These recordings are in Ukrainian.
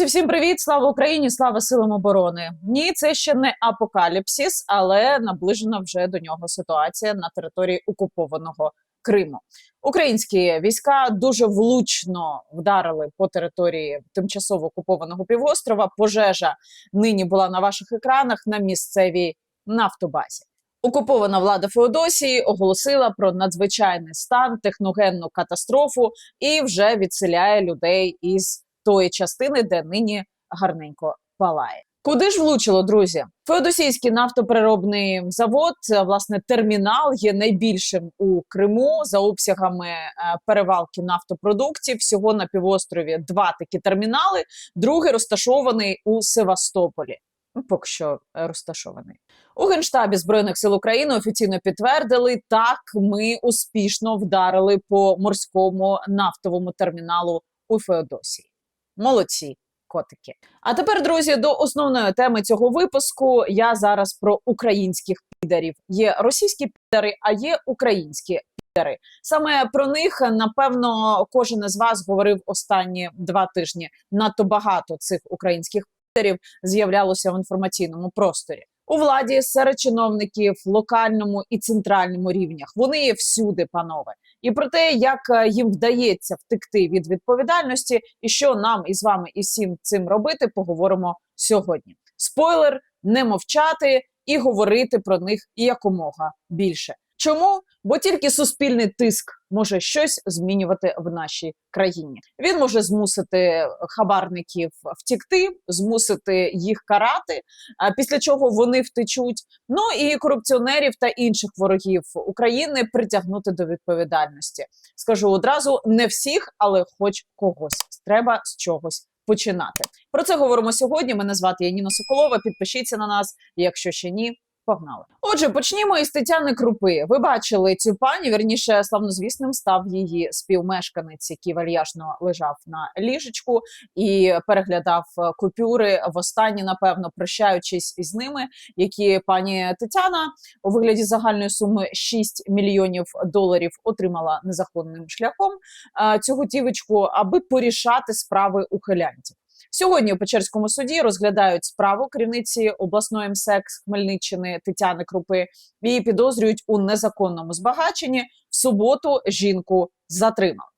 Друзі, всім привіт! Слава Україні! Слава силам оборони! Ні, це ще не апокаліпсис, але наближена вже до нього ситуація на території окупованого Криму. Українські війська дуже влучно вдарили по території тимчасово окупованого півострова. Пожежа нині була на ваших екранах на місцевій нафтобазі. Окупована влада Феодосії оголосила про надзвичайний стан, техногенну катастрофу і вже відселяє людей із тої частини, де нині гарненько палає. Куди ж влучило, друзі? Феодосійський нафтопереробний завод, власне, термінал є найбільшим у Криму за обсягами е, перевалки нафтопродуктів. Всього на півострові два такі термінали. Другий розташований у Севастополі. Ну, Поки що е, розташований у генштабі збройних сил України. Офіційно підтвердили, так ми успішно вдарили по морському нафтовому терміналу у Феодосії. Молодці, котики. А тепер, друзі, до основної теми цього випуску. Я зараз про українських підарів. Є російські підари, а є українські підари. Саме про них напевно кожен із вас говорив останні два тижні. Надто багато цих українських підарів з'являлося в інформаційному просторі. У владі серед чиновників локальному і центральному рівнях вони є всюди, панове, і про те, як е, їм вдається втекти від відповідальності, і що нам із вами і всім цим робити, поговоримо сьогодні. Спойлер: не мовчати і говорити про них якомога більше. Чому? Бо тільки суспільний тиск може щось змінювати в нашій країні. Він може змусити хабарників втікти, змусити їх карати, а після чого вони втечуть. Ну і корупціонерів та інших ворогів України притягнути до відповідальності. Скажу одразу: не всіх, але хоч когось треба з чогось. Починати про це говоримо сьогодні. Мене звати Яніна Соколова. Підпишіться на нас, якщо ще ні. Погнали. Отже, почнімо із Тетяни Крупи. Ви бачили цю пані. Верніше славнозвісним став її співмешканець, який вальяжно лежав на ліжечку і переглядав купюри. Востаннє, напевно, прощаючись із ними, які пані Тетяна у вигляді загальної суми 6 мільйонів доларів отримала незаконним шляхом цю готівочку, аби порішати справи ухилянтів. Сьогодні у Печерському суді розглядають справу керівниці обласної МСЕК Хмельниччини Тетяни Крупи Її підозрюють у незаконному збагаченні. В суботу жінку затримали.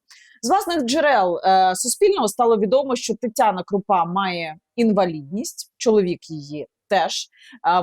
З власних джерел е, суспільного стало відомо, що Тетяна Крупа має інвалідність, чоловік її теж.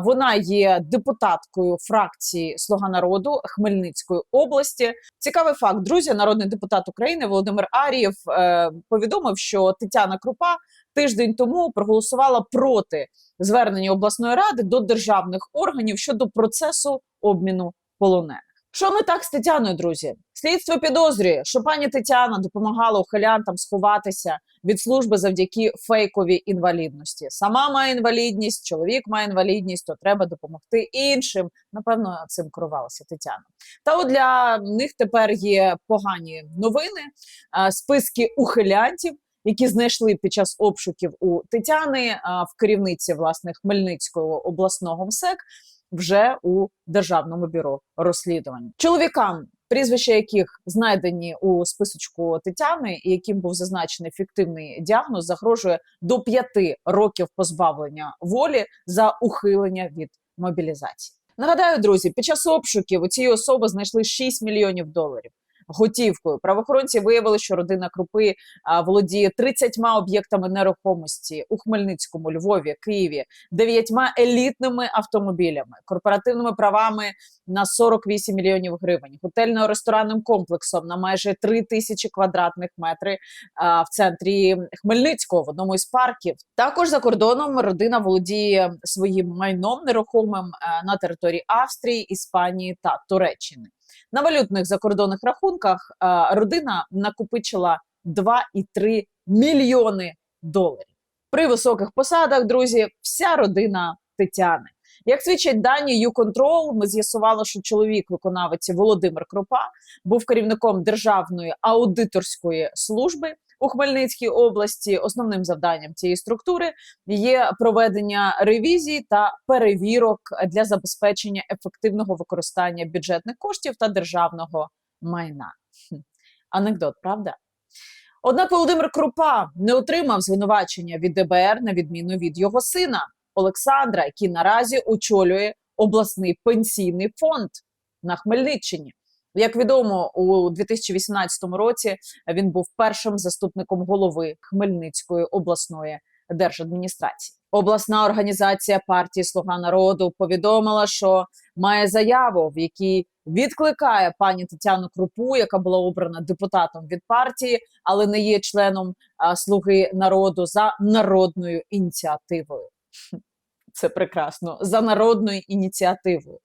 Вона є депутаткою фракції Слуга народу Хмельницької області. Цікавий факт, друзі. Народний депутат України Володимир Арієв е, повідомив, що Тетяна Крупа тиждень тому проголосувала проти звернення обласної ради до державних органів щодо процесу обміну полонених. Що не так з Тетяною, друзі? Слідство підозрює, що пані Тетяна допомагала ухилянтам сховатися від служби завдяки фейковій інвалідності. Сама має інвалідність, чоловік має інвалідність, то треба допомогти іншим. Напевно, цим керувалася Тетяна. Та от для них тепер є погані новини, списки ухилянтів які знайшли під час обшуків у Тетяни в керівниці власне Хмельницького обласного МСЕК вже у державному бюро розслідувань чоловікам. Прізвища яких знайдені у списочку Тетяни, і яким був зазначений фіктивний діагноз, загрожує до п'яти років позбавлення волі за ухилення від мобілізації. Нагадаю, друзі, під час обшуків у цієї особи знайшли 6 мільйонів доларів готівкою. Правоохоронці виявили, що родина Крупи володіє 30 об'єктами нерухомості у Хмельницькому, Львові, Києві, дев'ятьма елітними автомобілями, корпоративними правами на 48 мільйонів гривень, готельно-ресторанним комплексом на майже 3 тисячі квадратних метрів в центрі Хмельницького в одному із парків. Також за кордоном родина володіє своїм майном нерухомим на території Австрії, Іспанії та Туреччини. На валютних закордонних рахунках родина накопичила 2,3 мільйони доларів. При високих посадах, друзі, вся родина Тетяни. Як свідчать дані YouControl, ми з'ясували, що чоловік виконавиці Володимир Кропа був керівником державної аудиторської служби у Хмельницькій області. Основним завданням цієї структури є проведення ревізій та перевірок для забезпечення ефективного використання бюджетних коштів та державного майна. Анекдот, правда? Однак Володимир Крупа не отримав звинувачення від ДБР на відміну від його сина Олександра, який наразі очолює обласний пенсійний фонд на Хмельниччині. Як відомо, у 2018 році він був першим заступником голови Хмельницької обласної держадміністрації. Обласна організація партії Слуга народу повідомила, що має заяву, в якій відкликає пані Тетяну Крупу, яка була обрана депутатом від партії, але не є членом Слуги народу за народною ініціативою. Це прекрасно за народною ініціативою.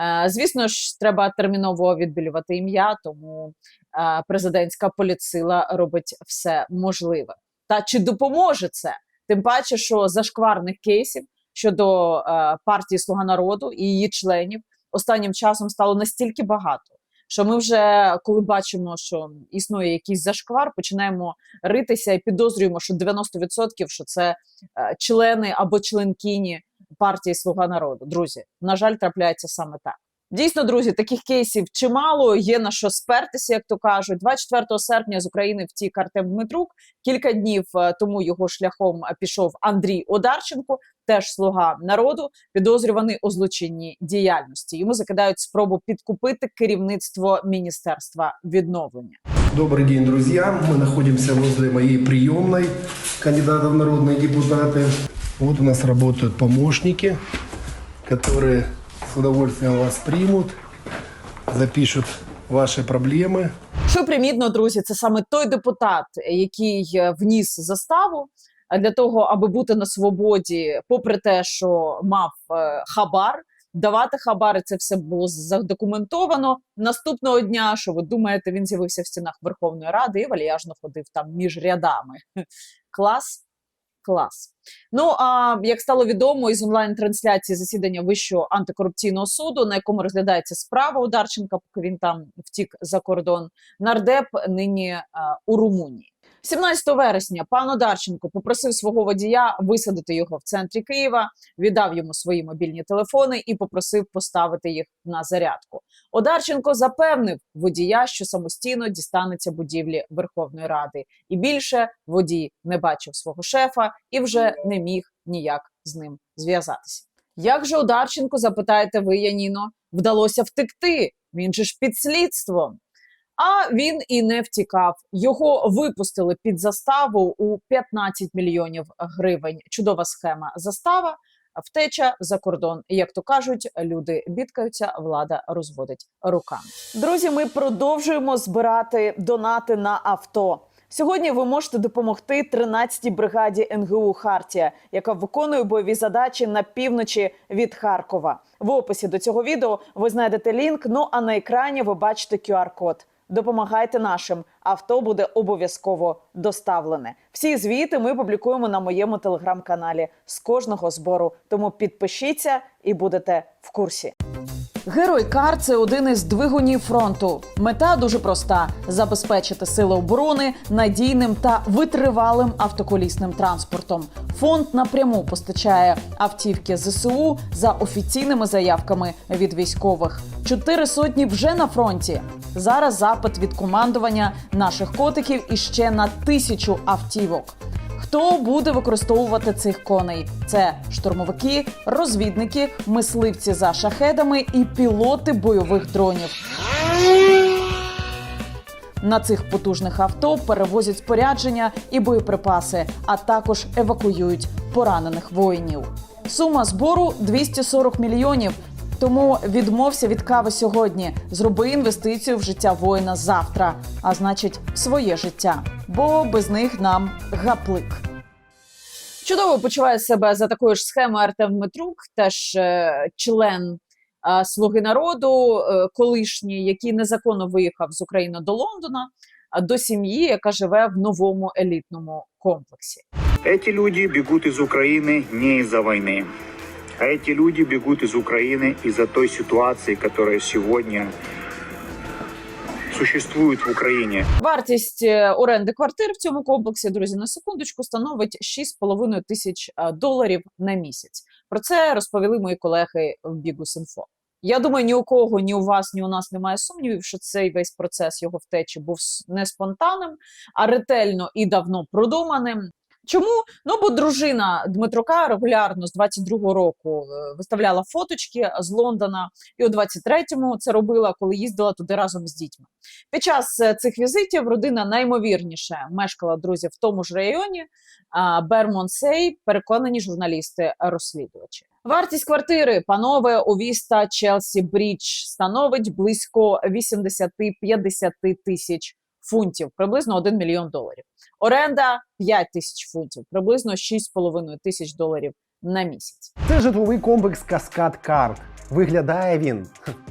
Е, Звісно ж, треба терміново відбілювати ім'я, тому е, президентська політсила робить все можливе. Та чи допоможе це? Тим паче, що зашкварних кейсів щодо е, партії Слуга народу і її членів останнім часом стало настільки багато, що ми вже коли бачимо, що існує якийсь зашквар, починаємо ритися і підозрюємо, що 90% що це е, члени або членкині партії Слуга народу. Друзі, на жаль, трапляється саме так. Дійсно, друзі, таких кейсів чимало. Є на що спертися, як то кажуть. 24 серпня з України втік Артем Дмитрук. Кілька днів е, тому його шляхом е, пішов Андрій Одарченко, теж слуга народу, підозрюваний у злочинній діяльності. Йому закидають спробу підкупити керівництво міністерства відновлення. Добрый день, друзья. Мы находимся возле моей приемной кандидата в народные депутаты. Вот у нас работают помощники, которые с удовольствием вас примут, запишут ваши проблемы. Що примітно, друзі, це саме той депутат, який е, вніс заставу е, для того, аби бути на свободі, попри те, що мав е, хабар. Давати хабари це все було задокументовано. Наступного дня, що ви думаєте, він з'явився в стінах Верховної Ради і вальяжно ходив там між рядами. Клас, клас. Ну а як стало відомо із онлайн-трансляції засідання Вищого антикорупційного суду, на якому розглядається справа Ударченка, поки він там втік за кордон, нардеп нині а, у Румунії. 17 вересня пан Одарченко попросив свого водія висадити його в центрі Києва, віддав йому свої мобільні телефони і попросив поставити їх на зарядку. Одарченко запевнив водія, що самостійно дістанеться будівлі Верховної Ради, і більше водій не бачив свого шефа і вже не міг ніяк з ним зв'язатися. Як же Одарченко, запитаєте ви, Яніно, вдалося втекти? Він же ж під слідством. А він і не втікав. Його випустили під заставу у 15 мільйонів гривень. Чудова схема застава, втеча за кордон. Як то кажуть, люди бідкаються, влада розводить руками. Друзі, ми продовжуємо збирати донати на авто. Сьогодні ви можете допомогти 13-й бригаді НГУ Хартія, яка виконує бойові задачі на півночі від Харкова. В описі до цього відео ви знайдете лінк. Ну а на екрані ви бачите QR-код. Допомагайте нашим. Авто буде обов'язково доставлене. Всі звіти ми публікуємо на моєму телеграм-каналі з кожного збору. Тому підпишіться і будете в курсі. Герой Кар це один із двигунів фронту. Мета дуже проста: забезпечити сили оборони надійним та витривалим автоколісним транспортом. Фонд напряму постачає автівки ЗСУ за офіційними заявками від військових. Чотири сотні вже на фронті. Зараз запит від командування наших котиків іще на тисячу автівок. Хто буде використовувати цих коней? Це штурмовики, розвідники, мисливці за шахедами і пілоти бойових дронів. На цих потужних авто перевозять спорядження і боєприпаси, а також евакуюють поранених воїнів. Сума збору 240 мільйонів. Тому відмовся від кави сьогодні. Зроби інвестицію в життя воїна завтра, а значить, в своє життя. Бо без них нам гаплик. Чудово почуває себе за такою ж схемою Артем Дмитрук, теж е, член е, Слуги народу, е, колишній, який незаконно виїхав з України до Лондона, а до сім'ї, яка живе в новому елітному комплексі. Эти люди бегут из Украины не из-за войны. А эти люди бегут из Украины из-за той ситуации, которая сегодня существует в Украине. Вартість е, оренди квартир в цьому комплексі, друзі, на секундочку, становить 6,5 тисяч доларів на місяць. Про це розповіли мої колеги в Бігус.Інфо. Я думаю, ні у кого, ні у вас, ні у нас немає сумнівів, що цей весь процес його втечі був не спонтанним, а ретельно і давно продуманим. Чому? Ну бо дружина Дмитрука регулярно з 22-го року е, виставляла фоточки з Лондона, і у 23-му це робила, коли їздила туди разом з дітьми. Під час е, цих візитів родина наймовірніше мешкала друзі в тому ж районі. Бермонсей, переконані журналісти-розслідувачі. Вартість квартири панове у Віста Челсі Брідж становить близько 80-50 тисяч фунтів, приблизно 1 мільйон доларів. Оренда 5 тисяч фунтів, приблизно 6,5 тисяч доларів на місяць. Це житловий комплекс Каскад Карт. Виглядає він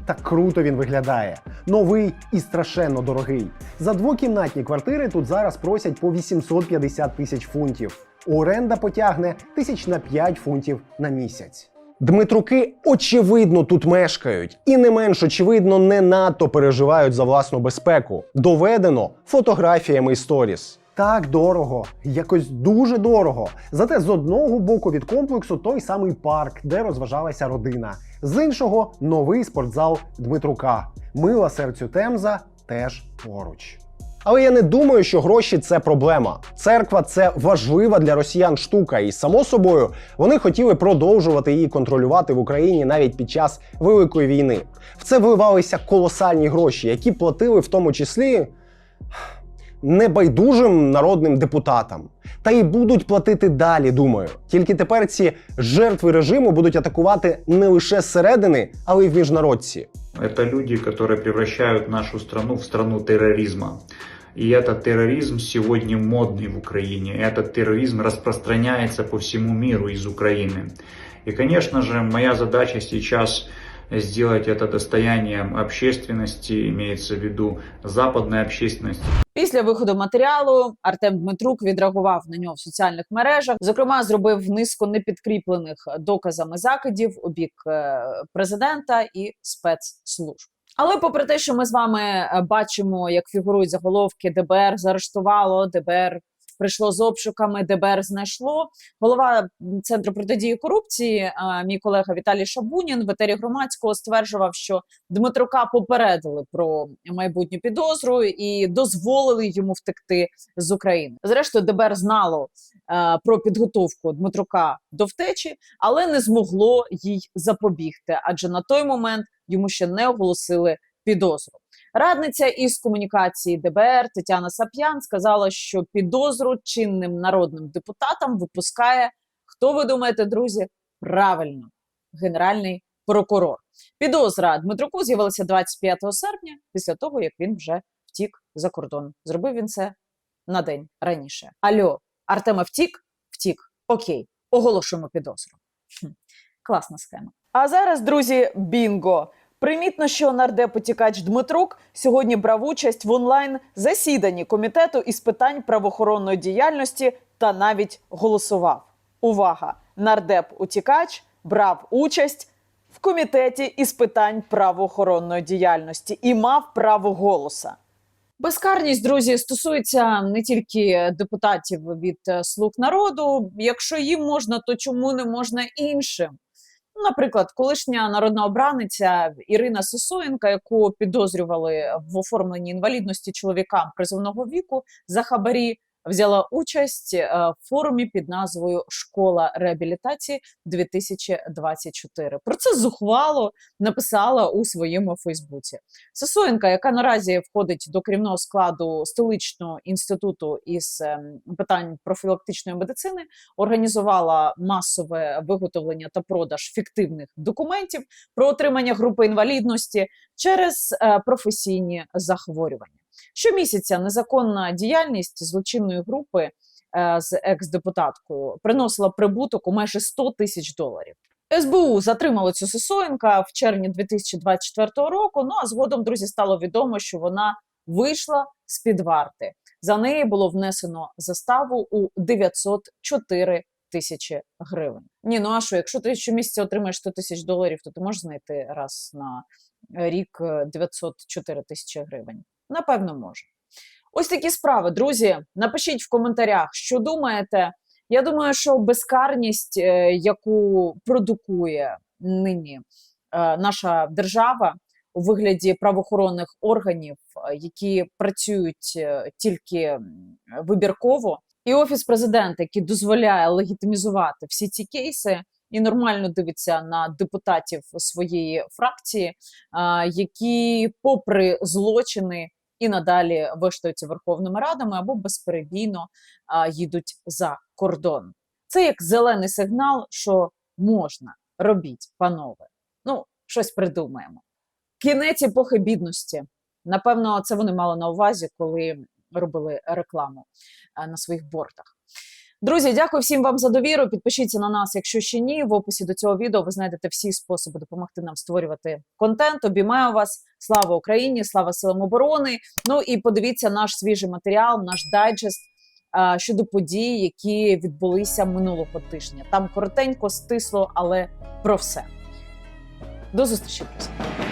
так круто він виглядає. Новий і страшенно дорогий. За двокімнатні квартири тут зараз просять по 850 тисяч фунтів. Оренда потягне тисяч на 5 фунтів на місяць. Дмитруки очевидно тут мешкають, і не менш очевидно не надто переживають за власну безпеку. Доведено фотографіями і сторіс. Так дорого, якось дуже дорого. Зате з одного боку від комплексу той самий парк, де розважалася родина. З іншого новий спортзал Дмитрука. Мила серцю Темза теж поруч. Але я не думаю, що гроші це проблема. Церква це важлива для росіян штука, і само собою вони хотіли продовжувати її контролювати в Україні навіть під час Великої війни. В це вливалися колосальні гроші, які платили в тому числі небайдужим народним депутатам. Та й будуть платити далі, думаю. Тільки тепер ці жертви режиму будуть атакувати не лише зсередини, але й в міжнародці. Это люди, которые превращают нашу страну в страну терроризма. И этот терроризм сегодня модный в Украине. Этот терроризм распространяется по всему миру из Украины. И, конечно же, моя задача сейчас сделать это достоянием общественности, имеется в виду западной общественности. Після виходу матеріалу Артем Дмитрук відреагував на нього в соціальних мережах. Зокрема, зробив низку непідкріплених доказами закидів у бік е, президента і спецслужб. Але попри те, що ми з вами е, бачимо, як фігурують заголовки ДБР заарештувало, ДБР прийшло з обшуками, ДБР знайшло. Голова центру протидії корупції, е, мій колега Віталій Шабунін в етері громадського стверджував, що Дмитрука попередили про майбутню підозру і дозволили йому втекти з України. Зрештою, ДБР знало е, про підготовку Дмитрука до втечі, але не змогло їй запобігти, адже на той момент йому ще не оголосили підозру. Радниця із комунікації ДБР Тетяна Сап'ян сказала, що підозру чинним народним депутатам випускає. Хто ви думаєте, друзі? Правильно, генеральний прокурор. Підозра Дмитруку з'явилася 25 серпня, після того як він вже втік за кордон. Зробив він це на день раніше. Альо, Артема втік? Втік. Окей, оголошуємо підозру. Хм, класна схема. А зараз, друзі, бінго. Примітно, що нардеп утікач Дмитрук сьогодні брав участь в онлайн засіданні комітету із питань правоохоронної діяльності та навіть голосував. Увага! Нардеп утікач брав участь в комітеті із питань правоохоронної діяльності і мав право голоса. Безкарність, друзі, стосується не тільки депутатів від слуг народу. Якщо їм можна, то чому не можна іншим? Наприклад, колишня народна обраниця Ірина Сосоєнка, яку підозрювали в оформленні інвалідності чоловікам призовного віку за хабарі, взяла участь е, в форумі під назвою Школа реабілітації 2024. Про це зухвало написала у своєму Фейсбуці. Сосоєнка, яка наразі входить до керівного складу столичного інституту із ем, питань профілактичної медицини, організувала масове виготовлення та продаж фіктивних документів про отримання групи інвалідності через е, професійні захворювання. Щомісяця незаконна діяльність злочинної групи е, з екс-депутаткою приносила прибуток у майже 100 тисяч доларів. СБУ затримало цю Сосоєнка в червні 2024 року. Ну а згодом, друзі, стало відомо, що вона вийшла з під варти. За неї було внесено заставу у 904 тисячі гривень. Ні, ну а що, якщо ти щомісяця отримаєш 100 тисяч доларів, то ти можеш знайти раз на рік е, 904 тисячі гривень. Напевно, може. Ось такі справи, друзі. Напишіть в коментарях, що думаєте. Я думаю, що безкарність, е, яку продукує нині е, наша держава у вигляді правоохоронних органів, е, які працюють тільки вибірково, і офіс президента, який дозволяє легітимізувати всі ці кейси. І нормально дивиться на депутатів своєї фракції, які, попри злочини, і надалі виштаються верховними радами або безперебійно а, їдуть за кордон. Це як зелений сигнал, що можна робіть, панове. Ну, щось придумаємо. Кінець епохи бідності. Напевно, це вони мали на увазі, коли робили рекламу на своїх бортах. Друзі, дякую всім вам за довіру. Підпишіться на нас, якщо ще ні. В описі до цього відео ви знайдете всі способи допомогти нам створювати контент. Обіймаю вас. Слава Україні! Слава силам оборони! Ну і подивіться наш свіжий матеріал, наш дайджест щодо подій, які відбулися минулого тижня. Там коротенько, стисло, але про все. До зустрічі, друзі!